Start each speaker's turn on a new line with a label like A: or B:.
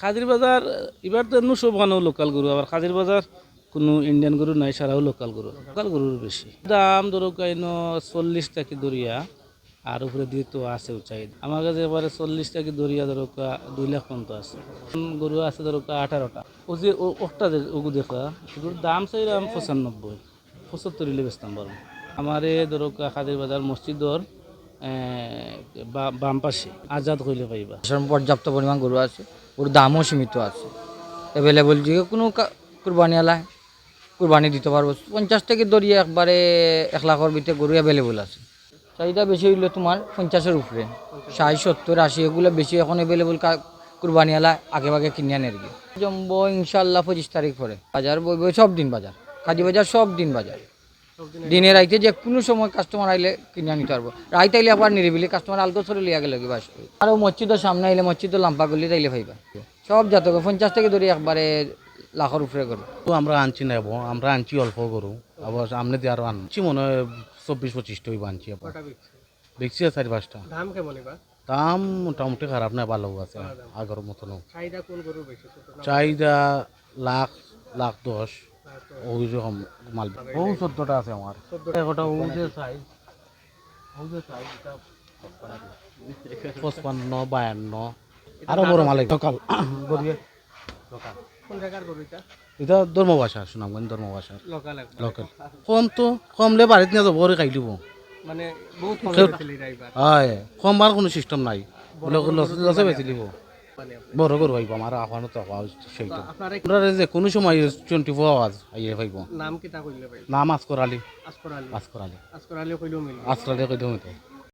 A: খাজির বাজার, এবার তো এমনি সব ওখানেও লোকাল গরু, আবার খাজির বাজার কোনো ইন্ডিয়ান গরু নাই সারাও লোকাল গরু লোকাল গরুর বেশি। দাম ধরো কাইন চল্লিশ টাকি দরিয়া, আর উপরে দিয়ে তো আছে চাহিদা আমার কাছে এবারে চল্লিশ টাকা দরিয়া ধরো দুই লাখ পর্যন্ত আছে। গরু আছে ধরো আঠারোটা। ও যে ওটা ওগু দেখা, এগুলোর দাম চাইলাম পঁচানব্বই, পঁচাত্তর ইলে বেচতাম পারব আমার এ ধরো খাদির বাজার মসজিদর বাম পাশে, আজাদ হইলে পাইবা।
B: পর্যাপ্ত পরিমাণ গরু আছে। ওর দামও সীমিত আছে। অ্যাভেলেবল যে কোনো কুরবানি আলায় কুরবানি দিতে পারব। পঞ্চাশ থেকে দরিয়ে একবারে এক লাখের ভিতরে গরু অ্যাভেলেবল আছে। চাহিদা বেশি হইলে তোমার পঞ্চাশের উপরে। ষাট, সত্তর, আশি এগুলো বেশি এখন অ্যাভেলেবল কুরবানি আলা আগে ভাগে কিনে আনে আর কি। জম্বো ইনশাল্লাহ পঁচিশ তারিখ পরে। বাজার বই বই সব দিন বাজার। কাজী বাজার সব দিন বাজার। দিনে রাইতে যে কোনো সময় কাস্টমার আইলে কিনে নিতে পারব। রাইতে আইলে আবার নিরিবিলি কাস্টমার আলগো সরে লিয়া গেলে বাস? আর মসজিদের সামনে আইলে মসজিদের লাম্পা গলি তাইলে পাইবা সব জাতক পঞ্চাশ থেকে ধরে একবারে লাখের উপরে করব
C: তো আমরা আনছি নেব আমরা আনছি অল্প গরু। আবার সামনে দিয়ে আরও আনছি মনে হয় চব্বিশ পঁচিশটা হইব আনছি আবার। দেখছি চারি পাঁচটা।
D: দাম কেমন এবার?
C: দাম মোটামুটি খারাপ না ভালো আছে আগের মতন
D: না
C: চাহিদা লাখ লাখ দশ। ওই রকম মাল ও চোদ্দটা আছে আমার একটা ও যে সাইজ ও যে সাইজ পঁচপান্ন বায়ান্ন। আরও বড় মাল সকাল গড়িয়ে
D: কোন জায়গার গরু এটা?
C: এটা ধর্মভাষা সুনামগঞ্জ ধর্মভাষা
D: লোকাল
C: লোকাল কম তো কমলে বাড়িতে নিয়ে যাব খাই দিব।
D: মানে বহুত কম
C: হয় কমবার কোনো সিস্টেম নাই। লসে বেশি দিব। বড় গরু হইব আমার আহ্বান তো হওয়া সেইটা।
D: আপনার
C: যে কোনো সময় টোয়েন্টি ফোর আওয়াজ আইয়ে পাইব
D: নাম কিটা কইলে ভাই?
C: নাম আসকর আলী।
D: আসকর আলী।
C: আসকর আলী।
D: আসকর আলী কইলেও মিলে
C: আসকর আলী কইলেও দিও